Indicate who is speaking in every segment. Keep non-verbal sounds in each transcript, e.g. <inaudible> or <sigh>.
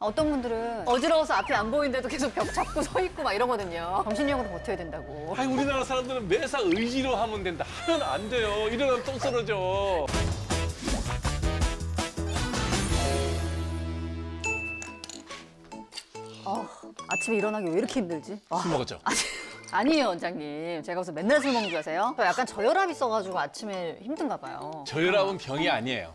Speaker 1: 어떤 분들은 어지러워서 앞이 안 보이는데도 계속 벽 잡고 서 있고 막 이러거든요. 정신력으로 버텨야 된다고.
Speaker 2: 아니 우리나라 사람들은 매사 의지로 하면 된다. 하면 안 돼요. 이러면 또 쓰러져.
Speaker 1: 아, 아침에 일어나기 왜 이렇게 힘들지? 아,
Speaker 2: 술 먹었죠? <laughs>
Speaker 1: 아니에요, 원장님. 제가 무슨 맨날 술 먹는 줄 아세요? 저 약간 저혈압 있어가지고 아침에 힘든가 봐요.
Speaker 2: 저혈압은 병이 아니에요.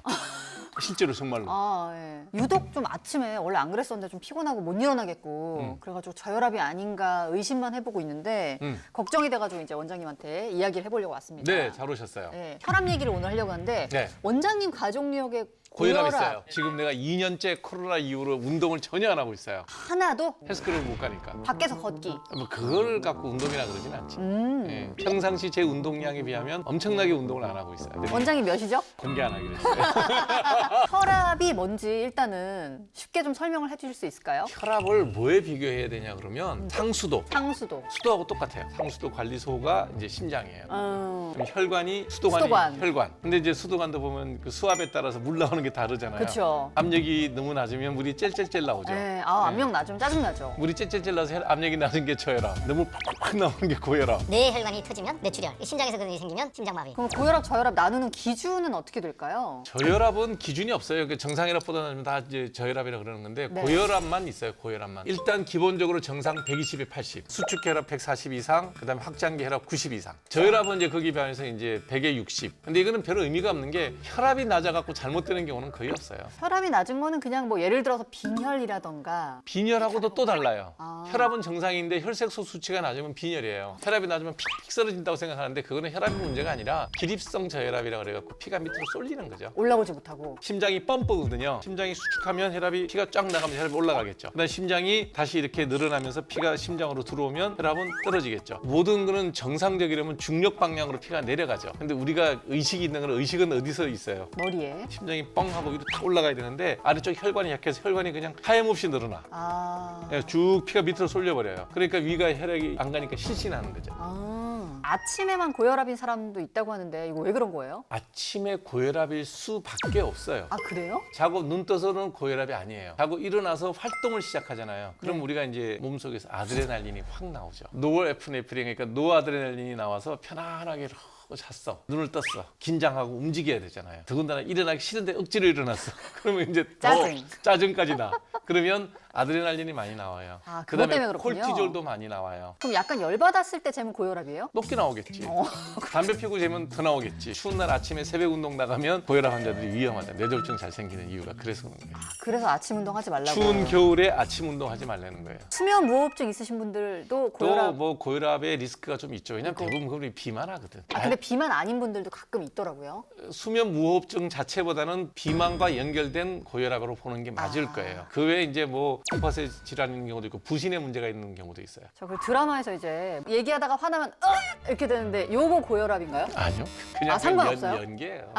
Speaker 2: 실제로 정말로.
Speaker 1: 아, 예. 유독 좀 아침에 원래 안 그랬었는데 좀 피곤하고 못 일어나겠고
Speaker 2: 음.
Speaker 1: 그래가지고 저혈압이 아닌가 의심만 해보고 있는데
Speaker 2: 음.
Speaker 1: 걱정이 돼가지고 이제 원장님한테 이야기를 해보려고 왔습니다.
Speaker 2: 네, 잘 오셨어요.
Speaker 1: 예, 혈압 얘기를 오늘 하려고 하는데
Speaker 2: 네.
Speaker 1: 원장님 가족력에
Speaker 2: 고혈압 있어요. 지금 내가 2년째 코로나 이후로 운동을 전혀 안 하고 있어요.
Speaker 1: 하나도
Speaker 2: 헬스클럽 못 가니까.
Speaker 1: 밖에서 걷기.
Speaker 2: 뭐 그걸 갖고 운동이라 그러진 않지.
Speaker 1: 음.
Speaker 2: 예, 평상시 제 운동량에 비하면 엄청나게 운동을 안 하고 있어요. 근데
Speaker 1: 원장님 몇이죠?
Speaker 2: 공개 안 하기로 했어요. <laughs>
Speaker 1: 혈압이 뭔지 일단은 쉽게 좀 설명을 해주실 수 있을까요?
Speaker 2: 혈압을 뭐에 비교해야 되냐 그러면 상수도.
Speaker 1: 상수도.
Speaker 2: 수도하고 똑같아요. 상수도 관리소가 이제 심장이에요.
Speaker 1: 음.
Speaker 2: 그럼 혈관이 수도관이
Speaker 1: 수도관.
Speaker 2: 혈관. 근데 이제 수도관도 보면 그 수압에 따라서 물 나오는 게 다르잖아요.
Speaker 1: 그쵸.
Speaker 2: 압력이 너무 낮으면 물이 찔찔찔 나오죠.
Speaker 1: 네, 아, 압력 낮으면 짜증나죠.
Speaker 2: 물이 찔찔찔 나서 혈- 압력이 낮은 게 저혈압. 너무 팍팍팍 나오는 게 고혈압.
Speaker 3: 뇌 혈관이 터지면 뇌출혈, 심장에서 그런 일이 생기면 심장마비.
Speaker 1: 그럼 고혈압, 저혈압 나누는 기준은 어떻게 될까요?
Speaker 2: 저혈압은 기준이 없어요. 그 정상혈압보다는 다 이제 저혈압이라 그러는 건데
Speaker 1: 네.
Speaker 2: 고혈압만 있어요. 고혈압만. 일단 기본적으로 정상 120에 80, 수축혈압 140 이상, 그다음에 확장기 혈압 90 이상. 저혈압은 이제 거기 비해서 이제 100에 60. 근데 이거는 별 의미가 없는 게 혈압이 낮아갖고 잘못되는 경우는 거의 없어요.
Speaker 1: 혈압이 낮은 거는 그냥 뭐 예를 들어서 빈혈이라던가
Speaker 2: 빈혈하고도 또 달라요.
Speaker 1: 아.
Speaker 2: 혈압은 정상인데 혈색소 수치가 낮으면 빈혈이에요. 혈압이 낮으면 픽픽 쓰러진다고 생각하는데 그거는 혈압이 문제가 아니라 기립성 저혈압이라 그래갖고 피가 밑으로 쏠리는 거죠.
Speaker 1: 올라오지 못하고
Speaker 2: 심장이 펌프거든요. 심장이 수축하면 혈압이 피가 쫙 나가면 혈압이 올라가겠죠. 그다음 심장이 다시 이렇게 늘어나면서 피가 심장으로 들어오면 혈압은 떨어지겠죠. 모든 거는 정상적이려면 중력 방향으로 피가 내려가죠. 근데 우리가 의식이 있는 건 의식은 어디서 있어요?
Speaker 1: 머리에
Speaker 2: 심장이 뻥 하고 위로 탁 올라가야 되는데 아래쪽 혈관이 약해서 혈관이 그냥 하염없이 늘어나.
Speaker 1: 아,
Speaker 2: 예, 쭉 피가 밑으로 쏠려버려요. 그러니까 위가 혈액이 안 가니까 실신하는 거죠.
Speaker 1: 아. 아침에만 고혈압인 사람도 있다고 하는데 이거 왜 그런 거예요?
Speaker 2: 아침에 고혈압일 수밖에 없어요.
Speaker 1: 아 그래요?
Speaker 2: 자고 눈 떠서는 고혈압이 아니에요. 자고 일어나서 활동을 시작하잖아요. 그럼
Speaker 1: 네.
Speaker 2: 우리가 이제 몸속에서 아드레날린이 확 나오죠. 노에프네프린 그러니까 노아드레날린이 나와서 편안하게 이 러고 잤어. 눈을 떴어. 긴장하고 움직여야 되잖아요. 더군다나 일어나기 싫은데 억지로 일어났어. <laughs> 그러면 이제 더
Speaker 1: 짜증.
Speaker 2: 짜증까지 나. 그러면 아드레날린이 많이 나와요.
Speaker 1: 아, 그것 때문에 그렇군요.
Speaker 2: 콜티졸도 많이 나와요.
Speaker 1: 그럼 약간 열 받았을 때 재면 고혈압이에요?
Speaker 2: 높게 나오겠지.
Speaker 1: 어. <laughs>
Speaker 2: 담배 피고 재면 더 나오겠지. 추운 날 아침에 새벽 운동 나가면 고혈압 환자들이 위험하다. 뇌졸중 잘 생기는 이유가 그래서 그런 거예요.
Speaker 1: 그래서 아침 운동 하지 말라고.
Speaker 2: 추운 겨울에 아침 운동하지 말라는 거예요.
Speaker 1: 수면 무호흡증 있으신 분들도
Speaker 2: 또
Speaker 1: 고혈압.
Speaker 2: 뭐 고혈압의 리스크가 좀 있죠. 왜냐면
Speaker 1: 있고.
Speaker 2: 대부분 그분이 비만하거든.
Speaker 1: 아 근데 비만 아닌 분들도 가끔 있더라고요.
Speaker 2: 수면 무호흡증 자체보다는 비만과 연결된 고혈압으로 보는 게 맞을
Speaker 1: 아.
Speaker 2: 거예요. 그 외에 이제 뭐 콩팥에 질환 있는 경우도 있고 부신에 문제가 있는 경우도 있어요.
Speaker 1: 저 그 드라마에서 이제 얘기하다가 화나면 어 이렇게 되는데 요거 고혈압인가요?
Speaker 2: 아니요. 그냥
Speaker 1: 아, 상관없어요?
Speaker 2: 연, 연계예요.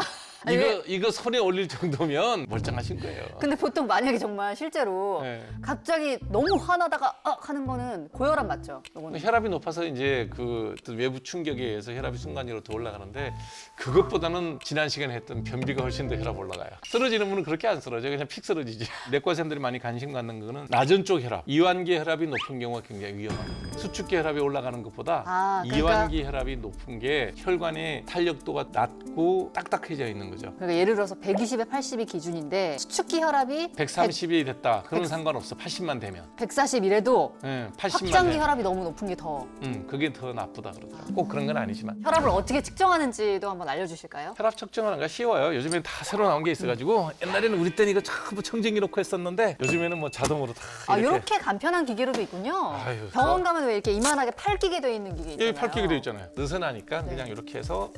Speaker 1: 아니,
Speaker 2: 이거
Speaker 1: 왜-
Speaker 2: 이거 손에 올릴 정도면 멀쩡하신 거예요.
Speaker 1: 근데 보통 만약에 정말 실제로
Speaker 2: 네.
Speaker 1: 갑자기 너무 화나다가 어 하는 거는 고혈압 맞죠? 요거는.
Speaker 2: 혈압이 높아서 이제 그 어떤 외부 충격에 의해서 혈압이 순간적으로 더 올라가는데 그것보다는 지난 시간에 했던 변비가 훨씬 더 혈압 올라가요. 쓰러지는 분은 그렇게 안 쓰러져요. 그냥 픽 쓰러지지. <laughs> 내과생들이 많이 관심 갖는 거는 낮은 쪽 혈압, 이완기 혈압이 높은 경우가 굉장히 위험합니다. 수축기 혈압이 올라가는 것보다
Speaker 1: 아, 그러니까-
Speaker 2: 이완기 혈압이 높은 게 혈관의 탄력도가 낮고 딱딱해져 있는 거죠.
Speaker 1: 그러니까 예를 들어서 120에 80이 기준인데 수축기 혈압이
Speaker 2: 130이 됐다. 그런
Speaker 1: 백-
Speaker 2: 상관없어. 80만 되면.
Speaker 1: 140이래도
Speaker 2: 예, 80만
Speaker 1: 확장기
Speaker 2: 되면.
Speaker 1: 혈압이 너무 높은 게 더
Speaker 2: 음, 그게 더 나쁘다 그러더라고요. 꼭 그런 건 아니지만.
Speaker 1: 혈압을 어떻게 측정하는지도 한번 알려주실까요?
Speaker 2: 혈압 측정하는 거 쉬워요. 요즘엔 다 새로 나온 게 있어가지고 옛날에는 우리 때는 이거 전부 청진기 놓고 했었는데 요즘에는 뭐 자동으로 다
Speaker 1: 아
Speaker 2: 이렇게.
Speaker 1: 이렇게 간편한 기계로도 있군요.
Speaker 2: 아유,
Speaker 1: 병원
Speaker 2: 저-
Speaker 1: 가면 왜 이렇게 이만하게 팔기게 돼 있는 기계 있잖아요.
Speaker 2: 여기 팔기게 돼 있잖아요. 느슨하니까 그냥 이렇게 해서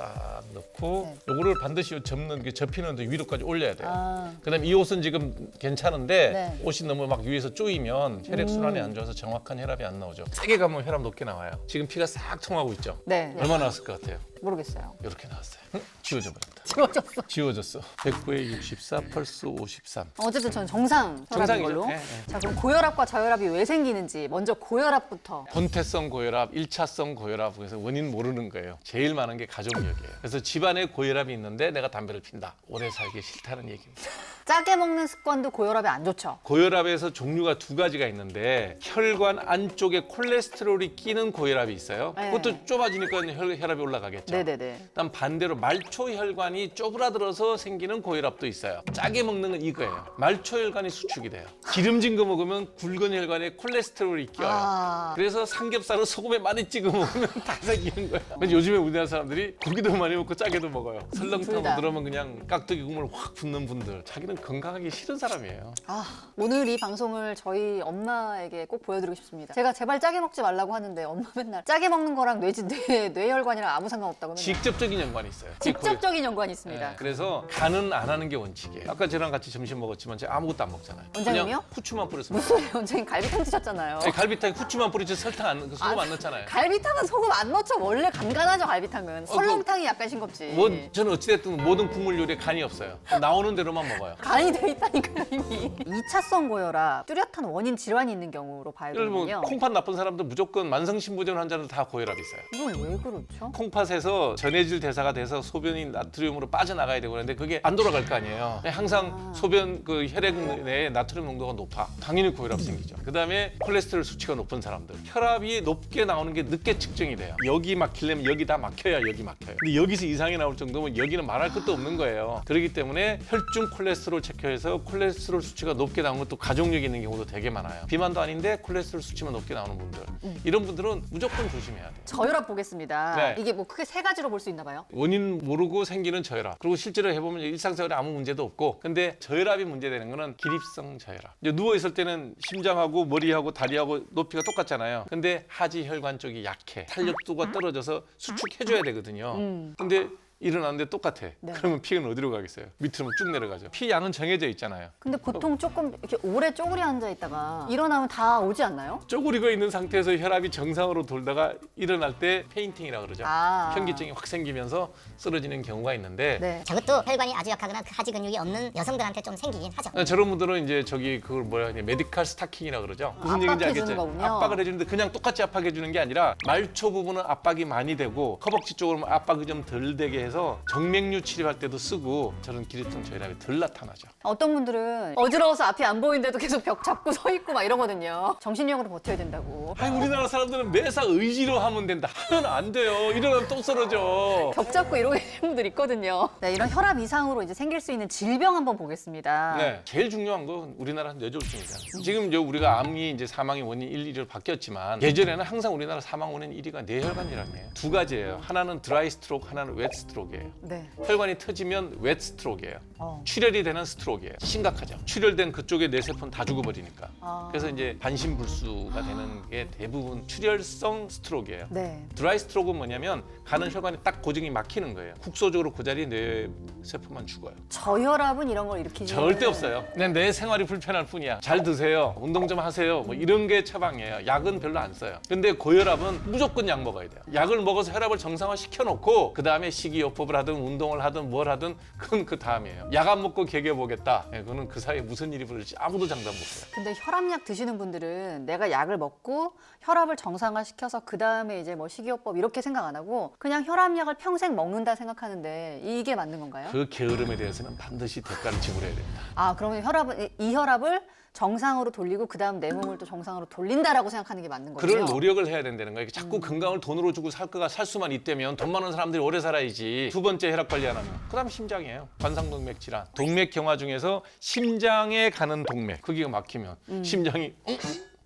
Speaker 2: 딱 넣고 요거를 반드시 요 접는 게 접히는 데 위로까지 올려야 돼요.
Speaker 1: 아,
Speaker 2: 그다음에 이 옷은 지금 괜찮은데
Speaker 1: 네. 음.
Speaker 2: 옷이 너무 막 위에서 쪼이면 혈액 순환이 안 좋아서 정확한 혈압이 안 나오죠. 세게 가면 혈압 높게 나와요. 지금 피가 싹 통하고 있죠.
Speaker 1: 네.
Speaker 2: 얼마나 나왔을 것 같아요?
Speaker 1: 모르겠어요.
Speaker 2: 이렇게 나왔어요. 응? 지워져 버렸다.
Speaker 1: 지워졌어.
Speaker 2: 지워졌어. 109에 64, 펄스 53.
Speaker 1: 어쨌든 저는 정상 혈압인
Speaker 2: 정상이죠.
Speaker 1: 걸로.
Speaker 2: 네, 네.
Speaker 1: 자 그럼 고혈압과 저혈압이 왜 생기는지 먼저 고혈압부터.
Speaker 2: 본태성 고혈압, 1차성 고혈압 그래서 원인 모르는 거예요. 제일 많은 게 가족력이에요. 그래서 집안에 고혈압이 있는데 내가 담배를 핀다. 오래 살기 싫다는 얘기입니다.
Speaker 1: 짜게 먹는 습관도 고혈압에 안 좋죠.
Speaker 2: 고혈압에서 종류가 두 가지가 있는데 혈관 안쪽에 콜레스테롤이 끼는 고혈압이 있어요.
Speaker 1: 네.
Speaker 2: 그것도 좁아지니까 혈, 혈압이 올라가겠죠.
Speaker 1: 네네네.
Speaker 2: 그다음 반대로 말초 혈관이 쪼그라들어서 생기는 고혈압도 있어요. 짜게 먹는 건 이거예요. 말초 혈관이 수축이 돼요. 기름진 거 먹으면 굵은 혈관에 콜레스테롤이 껴요.
Speaker 1: 아.
Speaker 2: 그래서 삼겹살을 소금에 많이 찍어 먹으면 <laughs> 다 생기는 거예요. 근데 요즘에 우리나라 사람들이 고기도 많이 먹고 짜게도 먹어요.
Speaker 1: 둘 다.
Speaker 2: 설렁탕 들어오면 그냥 깍두기 국물 확 붓는 분들. 자기는 건강하기 싫은 사람이에요.
Speaker 1: 아, 오늘 이 방송을 저희 엄마에게 꼭 보여드리고 싶습니다. 제가 제발 짜게 먹지 말라고 하는데 엄마 맨날 짜게 먹는 거랑 뇌, 뇌, 뇌혈관이랑 아무 상관없다고 맨날
Speaker 2: 직접적인 연관이 있어요.
Speaker 1: 직접적인 연관이 있습니다.
Speaker 2: 네, 그래서 간은 안 하는 게 원칙이에요. 아까 저랑 같이 점심 먹었지만 제가 아무것도 안 먹잖아요.
Speaker 1: 원장님이요?
Speaker 2: 그냥 후추만 뿌려서
Speaker 1: 무슨 소리예요? 원장님 갈비탕 드셨잖아요.
Speaker 2: 아니, 갈비탕에 후추만 뿌리지 설탕 안 그 소금
Speaker 1: 아,
Speaker 2: 안 넣잖아요.
Speaker 1: 갈비탕은 소금 안 넣죠. 원래 간간하죠 갈비탕은. 설렁탕이 약간 싱겁지.
Speaker 2: 뭐 저는 어찌됐든 모든 국물 요리에 간이 없어요. 나오는 대로만 먹어요.
Speaker 1: 간이 돼 있다니까요 이미. 2차성 고혈압 뚜렷한 원인 질환이 있는 경우로 봐야
Speaker 2: 예를 들면
Speaker 1: 되는군요.
Speaker 2: 콩팥 나쁜 사람들 무조건 만성신부전 환자는 다 고혈압이 있어요.
Speaker 1: 이건 왜 그렇죠?
Speaker 2: 콩팥에서 전해질 대사가 돼서 소변이 나트륨으로 빠져나가야 되고 그런데 그게 안 돌아갈 거 아니에요. 항상 소변 그 혈액 내에 나트륨 농도가 높아. 당연히 고혈압 생기죠. 그다음에 콜레스테롤 수치가 높은 사람들. 혈압이 높게 나오는 게 늦게 측정이 돼요. 여기 막히려면 여기 다 막혀야 여기 막혀요. 근데 여기서 이상이 나올 정도면 여기는 말할 것도 없는 거예요. 그렇기 때문에 혈중 콜레스테롤 체크해서 콜레스테롤 수치가 높게 나오는 것도 가족력이 있는 경우도 되게 많아요. 비만도 아닌데 콜레스테롤 수치만 높게 나오는 분들. 이런 분들은 무조건 조심해야 돼요.
Speaker 1: 저혈압 보겠습니다.
Speaker 2: 네.
Speaker 1: 이게 뭐 크게 세 가지로 볼 수 있나 봐요.
Speaker 2: 원인 모르고 생기는 저혈압. 그리고 실제로 해보면 일상생활에 아무 문제도 없고, 근데 저혈압이 문제되는 거는 기립성 저혈압. 이제 누워 있을 때는 심장하고 머리하고 다리하고 높이가 똑같잖아요. 근데 하지 혈관 쪽이 약해. 탄력도가 떨어져서 수축해줘야 되거든요. 근데 일어났는데 똑같아.
Speaker 1: 네.
Speaker 2: 그러면 피는 어디로 가겠어요? 밑으로 쭉 내려가죠. 피 양은 정해져 있잖아요.
Speaker 1: 근데 보통 조금 이렇게 오래 쪼그려 앉아 있다가 일어나면 다 오지 않나요?
Speaker 2: 쪼그리고 있는 상태에서 혈압이 정상으로 돌다가 일어날 때 페인팅이라 그러죠.
Speaker 1: 아.
Speaker 2: 현기증이 확 생기면서 쓰러지는 경우가 있는데
Speaker 1: 네.
Speaker 3: 저것도 혈관이 아주 약하거나 그 하지 근육이 없는 여성들한테 좀 생기긴 하죠.
Speaker 2: 아, 저런 분들은 이제 저기 그걸 뭐라 하냐 메디칼 스타킹이라 그러죠. 무슨
Speaker 1: 압박해
Speaker 2: 얘기인지
Speaker 1: 주는
Speaker 2: 알겠죠?
Speaker 1: 거군요.
Speaker 2: 압박을 해주는데 그냥 똑같이 압박해 주는 게 아니라 말초 부분은 압박이 많이 되고 허벅지 쪽으로 압박이 좀 덜 되게 해서 정맥류 치료할 때도 쓰고 저런 기립성 저혈압이 덜 나타나죠.
Speaker 1: 어떤 분들은 어지러워서 앞이 안 보이는데도 계속 벽 잡고 <laughs> 서 있고 막 이러거든요. 정신력으로 버텨야 된다고.
Speaker 2: 아니 우리나라 사람들은 매사 의지로 하면 된다. 하면 안 돼요. 이러면 또 쓰러져.
Speaker 1: 벽 잡고 이러고 계신 분들 있거든요. 네, 이런 혈압 이상으로 이제 생길 수 있는 질병 한번 보겠습니다.
Speaker 2: 네, 제일 중요한 건 우리나라 뇌졸중이잖아요. 지금 이제 우리가 암이 이제 사망의 원인 1, 2로 바뀌었지만 예전에는 항상 우리나라 사망 원인 1위가 뇌혈관이라네요. 두 가지예요. 하나는 드라이 스트로크, 하나는 웻 스트로크 예요.
Speaker 1: 네.
Speaker 2: 혈관이 터지면 웻 스트로크예요.
Speaker 1: 어.
Speaker 2: 출혈이 되는 스트로크예요. 심각하죠. 출혈된 그쪽의 뇌세포는 다 죽어버리니까.
Speaker 1: 아.
Speaker 2: 그래서 이제 반신불수가 되는 게 대부분 출혈성 스트로크예요.
Speaker 1: 네.
Speaker 2: 드라이 스트로크는 뭐냐면 가는 혈관이 딱 고정이 막히는 거예요. 국소적으로 그 자리에 뇌세포만 죽어요.
Speaker 1: 저혈압은 이런 걸 일으키지
Speaker 2: 절대 없어요. 그냥 내 생활이 불편할 뿐이야. 잘 드세요. 운동 좀 하세요. 뭐 이런 게 처방이에요. 약은 별로 안 써요. 근데 고혈압은 무조건 약 먹어야 돼요. 약을 먹어서 혈압을 정상화 시켜놓고 그 다음에 식이요 법을 하든 운동을 하든 뭘 하든 그건 그 다음이에요. 약 안 먹고 개겨 보겠다. 예, 그거는 그 사이에 무슨 일이 벌어질지 아무도 장담 못해요.
Speaker 1: 근데 혈압약 드시는 분들은 내가 약을 먹고 혈압을 정상화 시켜서 그 다음에 이제 뭐 식이요법 이렇게 생각 안 하고 그냥 혈압약을 평생 먹는다 생각하는데 이게 맞는 건가요?
Speaker 2: 그 게으름에 대해서는 반드시 대가를 지불해야 됩니다.
Speaker 1: 아 그러면 혈압은 이- 이 혈압을 정상으로 돌리고 그 다음 내 몸을 또 정상으로 돌린다라고 생각하는 게 맞는 거죠?
Speaker 2: 그럴 노력을 해야 된다는 거예요. 자꾸 건강을 돈으로 주고 살 거가 살 수만 있다면 돈 많은 사람들이 오래 살아야지. 두 번째 혈압 관리 안 하면. 그다음 심장이에요. 관상동맥 질환. 동맥 경화 중에서 심장에 가는 동맥. 거기가 막히면 심장이 응?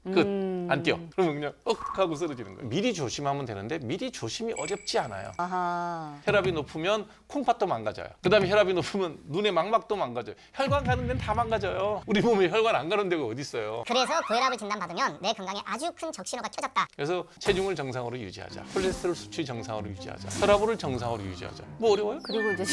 Speaker 2: 끝. 안 뛰어. 그러면 그냥 억 하고 쓰러지는 거예요. 미리 조심하면 되는데 미리 조심이 어렵지 않아요.
Speaker 1: 아하.
Speaker 2: 혈압이 높으면 콩팥도 망가져요. 그다음에 혈압이 높으면 눈의 망막도 망가져요. 혈관 가는 데는 다 망가져요. 우리 몸에 혈관 안 가는 데가 어디 있어요?
Speaker 3: 그래서 고혈압을 진단받으면 내 건강에 아주 큰 적신호가 켜졌다.
Speaker 2: 그래서 체중을 정상으로 유지하자. 콜레스테롤 수치 정상으로 유지하자. 혈압을 정상으로 유지하자. 뭐 어려워요?
Speaker 1: 그리고 이제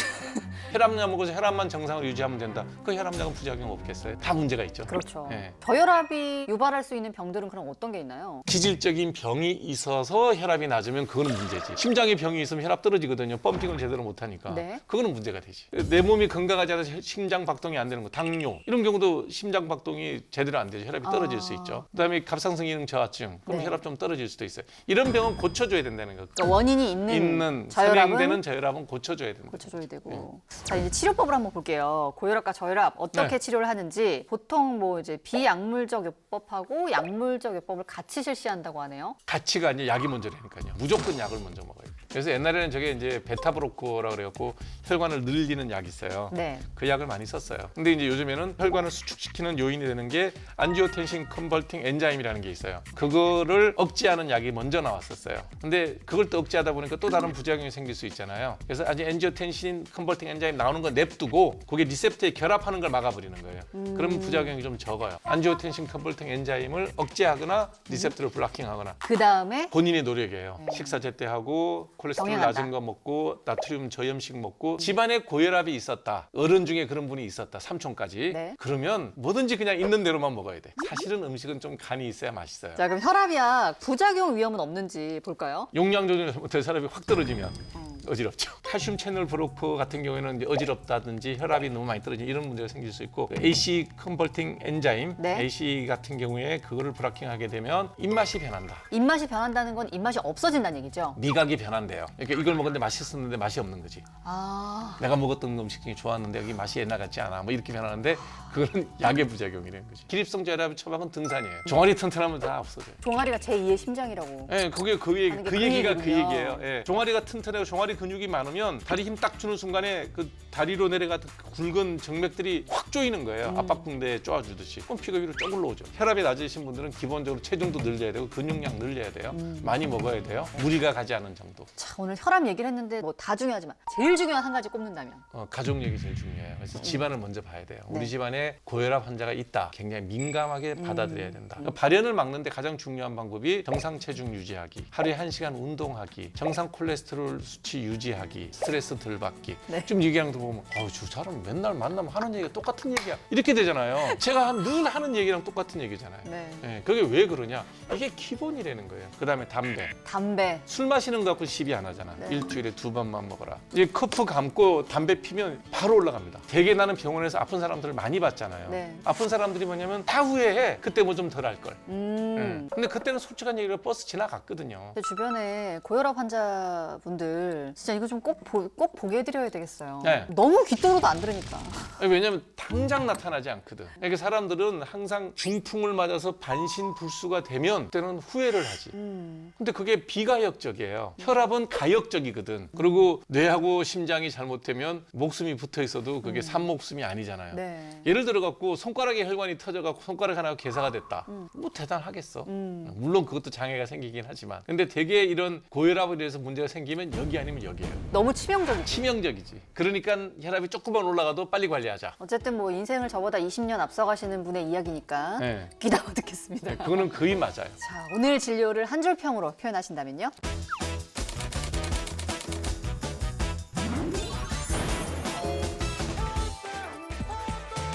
Speaker 2: 혈압약 먹어서 혈압만 정상으로 유지하면 된다. 그 혈압약은 부작용 없겠어요? 다 문제가 있죠.
Speaker 1: 그렇죠.
Speaker 2: 예.
Speaker 1: 저혈압이 유발할 수 있는 병들은 그럼 어떤 게 있나요?
Speaker 2: 기질적인 병이 있어서 혈압이 낮으면 그거는 문제지. 심장에 병이 있으면 혈압 떨어지거든요. 펌핑을 제대로 못 하니까.
Speaker 1: 네.
Speaker 2: 그거는 문제가 되지. 내 몸이 건강하지 않아서 심장 박동이 안 되는 거, 당뇨 이런 경우도 심장 박동이 제대로 안 되죠. 혈압이 떨어질
Speaker 1: 아.
Speaker 2: 수 있죠. 그다음에 갑상선 기능 저하증, 그럼
Speaker 1: 네.
Speaker 2: 혈압 좀 떨어질 수도 있어요. 이런 병은 고쳐줘야 된다는 거.
Speaker 1: 그러니까 원인이 있는,
Speaker 2: 있는
Speaker 1: 저혈압은
Speaker 2: 선행되는 저혈압은 고쳐줘야 된다.
Speaker 1: 고쳐줘야 되고. 자 이제 치료법을 한번 볼게요. 고혈압과 저혈압 어떻게
Speaker 2: 네.
Speaker 1: 치료를 하는지 보통 뭐 이제 비약물적 요법하고 약 물적 요법을 같이 실시한다고 하네요.
Speaker 2: 가치가 아니라 약이 먼저라니까요. 무조건 약을 먼저 먹어요. 그래서 옛날에는 저게 이제 베타브로커라 그래갖고 혈관을 늘리는 약이 있어요.
Speaker 1: 네.
Speaker 2: 그 약을 많이 썼어요. 근데 이제 요즘에는 혈관을 수축시키는 요인이 되는 게 안지오텐신 컨버팅 엔자임이라는 게 있어요. 그거를 억제하는 약이 먼저 나왔었어요. 근데 그걸 또 억제하다 보니까 또 다른 부작용이 생길 수 있잖아요. 그래서 아직 엔지오텐신 컨버팅 엔자임 나오는 거 냅두고 그게 리셉터에 결합하는 걸 막아버리는 거예요. 그러면 부작용이 좀 적어요. 안지오텐신 컨버팅 엔자임을 억제하거나 리셉터를 블락킹하거나
Speaker 1: 그 다음에
Speaker 2: 본인의 노력이에요. 식사 제때 하고 콜레스테롤. 낮은 거 먹고 나트륨 저염식 먹고 집안에 고혈압이 있었다. 어른 중에 그런 분이 있었다. 삼촌까지.
Speaker 1: 네.
Speaker 2: 그러면 뭐든지 그냥 있는 대로만 먹어야 돼. 사실은 음식은 좀 간이 있어야 맛있어요.
Speaker 1: 자 그럼 혈압약 부작용 위험은 없는지 볼까요?
Speaker 2: 용량 조절 못해 혈압이 확 떨어지면
Speaker 1: 음.
Speaker 2: 어지럽죠. 칼슘 채널 브로커 같은 경우에는 어지럽다든지 혈압이 너무 많이 떨어지는 이런 문제가 생길 수 있고 AC 컨버팅 엔자임
Speaker 1: 네.
Speaker 2: AC 같은 경우에 그거를 브라킹하게 되면 입맛이 변한다.
Speaker 1: 입맛이 변한다는 건 입맛이 없어진다는 얘기죠.
Speaker 2: 미각이 변한대요. 그러니까 이걸 먹었는데 맛있었는데 맛이 없는 거지.
Speaker 1: 아
Speaker 2: 내가 먹었던 음식 중에 좋았는데 여기 맛이 옛날 같지 않아. 뭐 이렇게 변하는데 그거는 <laughs> 약의 부작용이라는 거지. 기립성 저혈압 처방은 등산이에요. 종아리 튼튼하면 다 없어져요.
Speaker 1: 종아리가 제2의 심장이라고.
Speaker 2: 예, 그게 그 얘기, 그
Speaker 1: 그
Speaker 2: 얘기가 그
Speaker 1: 얘기군요.
Speaker 2: 얘기예요. 예. 종아리가 튼튼하고 종아리 근육이 많으면 다리 힘 딱 주는 순간에 그 다리로 내려가던 그 굵은 정맥들이 확 조이는 거예요.
Speaker 1: 음.
Speaker 2: 압박붕대에 쪼아주듯이. 그럼 피가 위로 쭉 올라오죠. 혈압이 낮으신 분들은 기본적으로 체중도 늘려야 되고 근육량 늘려야 돼요.
Speaker 1: 음.
Speaker 2: 많이 먹어야 돼요. 무리가 가지 않은 정도.
Speaker 1: 자 오늘 혈압 얘기를 했는데 뭐 다 중요하지만 제일 중요한 한 가지 꼽는다면
Speaker 2: 어, 가족 얘기 제일 중요해요. 그래서 집안을 먼저 봐야 돼요. 우리
Speaker 1: 네.
Speaker 2: 집안에 고혈압 환자가 있다. 굉장히 민감하게
Speaker 1: 음.
Speaker 2: 받아들여야 된다. 그러니까 발현을 막는데 가장 중요한 방법이 정상 체중 유지하기, 하루에 한 시간 운동하기, 정상 콜레스테롤 수치 유지하기, 스트레스 덜 받기.
Speaker 1: 네.
Speaker 2: 좀 얘기하는 거 보면 아우 저 사람 맨날 만나면 하는 얘기가 똑같은 얘기야. 이렇게 되잖아요. 제가 한- 늘 하는 얘기랑 똑같은 얘기잖아요.
Speaker 1: 네.
Speaker 2: 예, 그게 왜 그러냐? 이게 기본이라는 거예요. 그다음에 담배.
Speaker 1: 담배.
Speaker 2: 술 마시는 거 갖고 시비 안 하잖아.
Speaker 1: 네.
Speaker 2: 일주일에 두 번만 먹어라. 이제 커프 감고 담배 피면 바로 올라갑니다. 대개 나는 병원에서 아픈 사람들을 많이 봤잖아요.
Speaker 1: 네.
Speaker 2: 아픈 사람들이 뭐냐면 다 후회해. 그때 뭐 좀 덜 할 걸.
Speaker 1: 음.
Speaker 2: 예. 근데 그때는 솔직한 얘기로 버스 지나갔거든요.
Speaker 1: 제 주변에 고혈압 환자분들 진짜 이거 좀 꼭 꼭 보게 해드려야 되겠어요.
Speaker 2: 네.
Speaker 1: 너무 귀뚱으로도 안 들으니까.
Speaker 2: 아니, 왜냐면 당장 나타나지 않거든. 그러니까 사람들은 항상 중풍을 맞아서 반신불수가 되면 그때는 후회를 하지.
Speaker 1: 음.
Speaker 2: 근데 그게 비가역적이에요. 혈압은 가역적이거든. 그리고 뇌하고 심장이 잘못되면 목숨이 붙어 있어도 그게 산목숨이 아니잖아요.
Speaker 1: 음. 네.
Speaker 2: 예를 들어 갖고 손가락에 혈관이 터져 갖고 손가락 하나가 괴사가 됐다. 뭐 대단하겠어.
Speaker 1: 음.
Speaker 2: 물론 그것도 장애가 생기긴 하지만. 근데 대개 이런 고혈압에 대해서 문제가 생기면 여기 아니면 여기예요.
Speaker 1: 너무 치명적이지.
Speaker 2: 치명적이지. 그러니까 혈압이 조금만 올라가도 빨리 관리하자.
Speaker 1: 어쨌든 뭐 인생을 저보다 20년 앞서가시는 분의 이야기니까
Speaker 2: 네.
Speaker 1: 귀담아 듣겠습니다.
Speaker 2: 그거는 거의 맞아요.
Speaker 1: 자, 오늘 진료를 한 줄 평으로 표현하신다면요?